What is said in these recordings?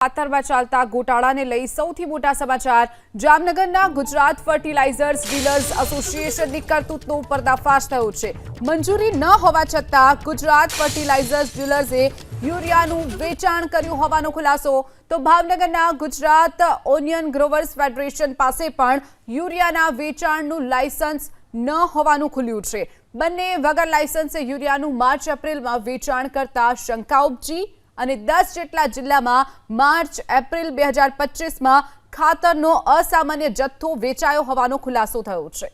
ખાતરમાં ચાલતા ગોટાળાને લઈ સૌથી મોટા સમાચાર. જામનગરના ગુજરાત ફર્ટિલાઇઝર્સ ડીલર્સ એસોસિએશનની કરતૂતનો પર્દાફાશ થયો છે. મંજૂરી ન હોવા છતાં ગુજરાત ફર્ટિલાઇઝર્સ ડીલર્સે યુરિયાનું વેચાણ કર્યું હોવાનો ખુલાસો. તો ભાવનગરના ગુજરાત ઓનિયન ગ્રોવર્સ ફેડરેશન પાસે પણ યુરિયાના વેચાણનું લાયસન્સ ન હોવાનું ખુલ્યું છે. બંને વગર લાયસન્સે યુરિયાનું માર્ચ એપ્રિલમાં વેચાણ કરતા શંકા ઉપજી અને દસ જેટલા જિલ્લામાં માર્ચ, એપ્રિલ બે હજાર પચીસમાં ખાતરનો અસામાન્ય જથ્થો વેચાયો હોવાનો ખુલાસો થયો છે.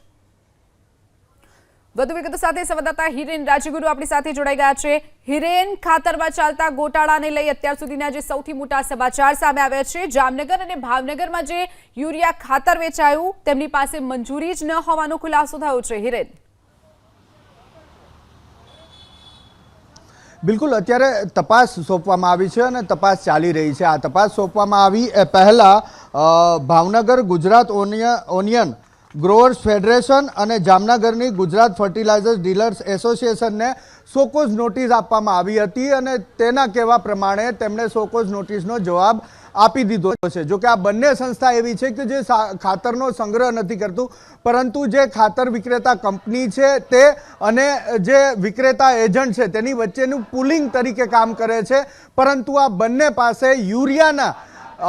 વધુ વિગતો સાથે સંવાદદાતા હિરેન રાજગુરુ આપણી સાથે જોડાઈ ગયા છે. હિરેન, ખાતરમાં ચાલતા ગોટાળાને લઈ અત્યાર સુધીના જે સૌથી મોટા સમાચાર સામે આવ્યા છે, જામનગર અને ભાવનગરમાં જે યુરિયા ખાતર વેચાયું, તેમની પાસે મંજૂરી જ ન હોવાનો ખુલાસો થયો છે. હિરેન. બિલકુલ, અત્યારે તપાસ સોંપવામાં આવી છે અને તપાસ ચાલી રહી છે. આ તપાસ સોંપવામાં આવી એ પહેલાં Bhavnagar Gujarat onion growers federation અને જામનગરની ગુજરાત ફર્ટિલાઇઝર્સ ડીલર્સ એસોસિએશનને સોકોઝ નોટિસ આપવામાં આવી હતી અને તેના કહેવા પ્રમાણે તેમણે સોકોઝ નોટિસનો જવાબ આપી દીધો છે. જો કે આ બંને સંસ્થા એવી છે કે જે ખાતરનો સંગ્રહ નથી કરતું, પરંતુ જે ખાતર વિક્રેતા કંપની છે તે અને જે વિક્રેતા એજન્ટ છે તેની વચ્ચેનું પુલિંગ તરીકે કામ કરે છે, પરંતુ આ બંને પાસે યુરિયાના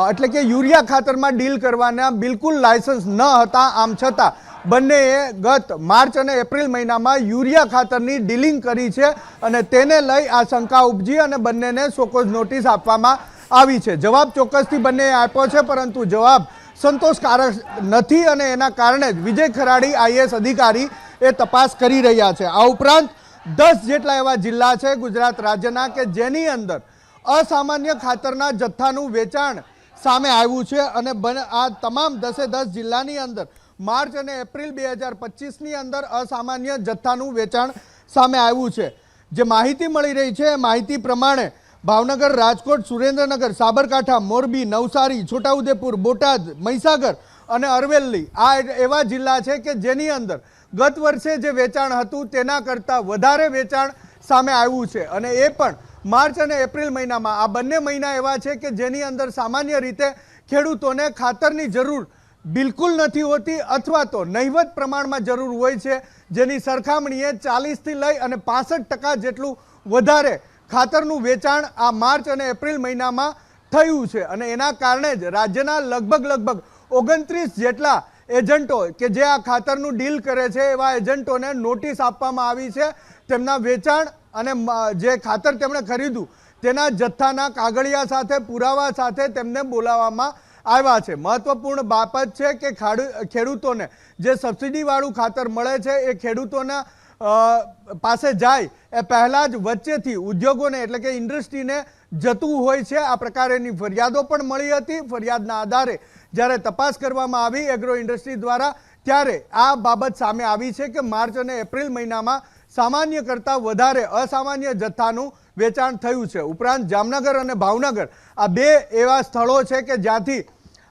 એટલે કે યુરિયા ખાતરમાં ડીલ કરવાના બિલકુલ લાયસન્સ ન હતા, આમ છતાં બંનેએ ગત માર્ચ અને એપ્રિલ મહિનામાં યુરિયા ખાતરની ડીલિંગ કરી છે અને તેને લઈ આ શંકા ઉપજી અને બંનેને સોકોઝ નોટિસ આપવામાં આવી છે. જવાબ ચોક્કસથી બંને આપ્યો છે, પરંતુ જવાબ સંતોષકારક નથી અને એના કારણે જ વિજય ખરાડી આઈએસ અધિકારી એ તપાસ કરી રહ્યા છે. આ ઉપરાંત દસ જેટલા એવા જિલ્લા છે ગુજરાત રાજ્યના કે જેની અંદર અસામાન્ય ખાતરના જથ્થાનું વેચાણ સામે આવ્યું છે અને આ તમામ દસે દસ જિલ્લાની અંદર માર્ચ અને એપ્રિલ બે હજાર પચીસની અંદર અસામાન્ય જથ્થાનું વેચાણ સામે આવ્યું છે. જે માહિતી મળી રહી છે, એ માહિતી પ્રમાણે ભાવનગર, રાજકોટ, સુરેન્દ્રનગર, સાબરકાંઠા, મોરબી, નવસારી, છોટાઉદેપુર, બોટાદ, મહીસાગર અને અરવેલી આ એવા જિલ્લા છે કે જેની અંદર ગત વર્ષે જે વેચાણ હતું તેના કરતાં વધારે વેચાણ સામે આવ્યું છે. અને એ પણ માર્ચ અને એપ્રિલ મહિનામાં. આ બંને મહિના એવા છે કે જેની અંદર સામાન્ય રીતે ખેડૂતોને ખાતરની જરૂર બિલકુલ નથી હોતી અથવા તો નહિવત પ્રમાણમાં જરૂર હોય છે, જેની સરખામણીએ ચાલીસથી લઈ અને પાસઠ ટકા જેટલું વધારે ખાતરનું વેચાણ આ માર્ચ અને એપ્રિલ મહિનામાં થયું છે અને એના કારણે જ રાજ્યના લગભગ લગભગ ઓગણત્રીસ જેટલા એજન્ટો કે જે આ ખાતરનું ડીલ કરે છે એવા એજન્ટોને નોટિસ આપવામાં આવી છે. તેમના વેચાણ અને જે ખાતર તેમણે ખરીદ્યું તેના જથ્થાના કાગળિયા સાથે, પુરાવા સાથે તેમને બોલાવવામાં આવ્યા છે. મહત્વપૂર્ણ બાબત છે કે ખાડુ- ખેડૂતોને જે સબસિડીવાળું ખાતર મળે છે એ ખેડૂતોના પાસે જાય એ પહેલાં જ વચ્ચેથી ઉદ્યોગોને એટલે કે ઇન્ડસ્ટ્રીને જતું હોય છે. આ પ્રકારેની ફરિયાદો પણ મળી હતી. ફરિયાદના આધારે જ્યારે તપાસ કરવામાં આવી એગ્રો ઇન્ડસ્ટ્રી દ્વારા, ત્યારે આ બાબત સામે આવી છે કે માર્ચ અને એપ્રિલ મહિનામાં સામાન્ય કરતાં વધારે અસામાન્ય જથ્થાનું વેચાણ થયું છે. ઉપરાંત જામનગર અને ભાવનગર આ બે એવા સ્થળો છે કે જ્યાંથી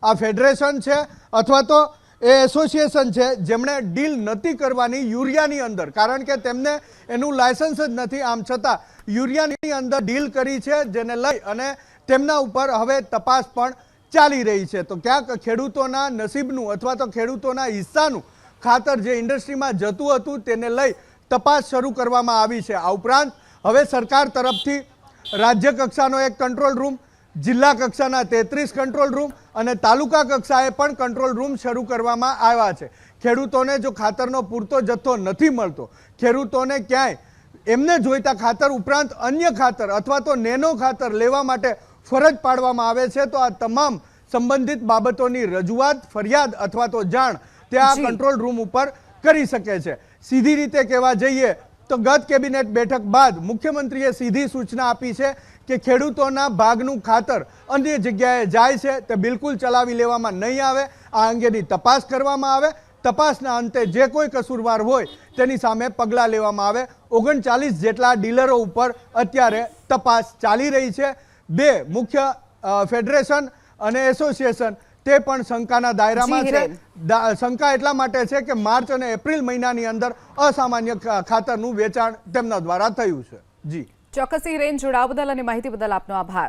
આ ફેડરેશન છે અથવા તો એ એસોસિએશન છે, જેમણે ડીલ નથી કરવાની યુરિયાની અંદર. કારણ કે તેમને એનું લાયસન્સ જ નથી. આમ છતાં, યુરિયાની અંદર ડીલ કરી છે, જેને લઈ અને તેમના ઉપર હવે તપાસ પણ ચાલી રહી છે. તો ક્યાંક ખેડૂતોના નસીબનું અથવા તો ખેડૂતોના હિસ્સાનું ખાતર જે ઇન્ડસ્ટ્રીમાં જતું હતું, તેને લઈ તપાસ શરૂ કરવામાં આવી છે. આ ઉપરાંત, હવે સરકાર તરફથી રાજ્ય કક્ષાનો એક કંટ્રોલ રૂમ, જિલ્લા કક્ષાના તેત્રીસ કંટ્રોલ રૂમ અને તાલુકા કક્ષાએ પણ કંટ્રોલ રૂમ શરૂ કરવામાં આવ્યા છે. ખેડૂતોને જો ખાતરનો પૂરતો જથ્થો નથી મળતો ખેડૂતોને ક્યાંય એમને જોઈતા ખાતર ઉપરાંત અન્ય ખાતર અથવા તો નેનો ખાતર લેવા માટે ફરજ પાડવામાં આવે છે તો આ તમામ સંબંધિત બાબતોની રજૂઆત ફરિયાદ અથવા તો જાણ તે આ કંટ્રોલ રૂમ ઉપર કરી શકે છે. સીધી રીતે કહેવા જઈએ તો ગત કેબિનેટ બેઠક બાદ મુખ્યમંત્રીએ સીધી સૂચના આપી છે કે ખેડૂતોના ભાગનું ખાતર અન્ય જગ્યાએ જાય છે તે બિલકુલ ચલાવી લેવામાં નહીં આવે. આ અંગેની તપાસ કરવામાં આવે. તપાસના અંતે જે કોઈ કસૂરવાર હોય તેની સામે પગલાં લેવામાં આવે. ઓગણચાલીસ જેટલા ડીલરો ઉપર અત્યારે તપાસ ચાલી રહી છે. બે મુખ્ય ફેડરેશન અને એસોસિએશન તે પણ શંકાના દાયરામાં છે. શંકા એટલા માટે છે કે માર્ચ અને એપ્રિલ મહિનાની અંદર અસામાન્ય ખાતરનું વેચાણ તેમના દ્વારા થયું છે. જી. ચોક્કસથી હિરેન જોડાવા બદલ અને માહિતી બદલ આપનો આભાર.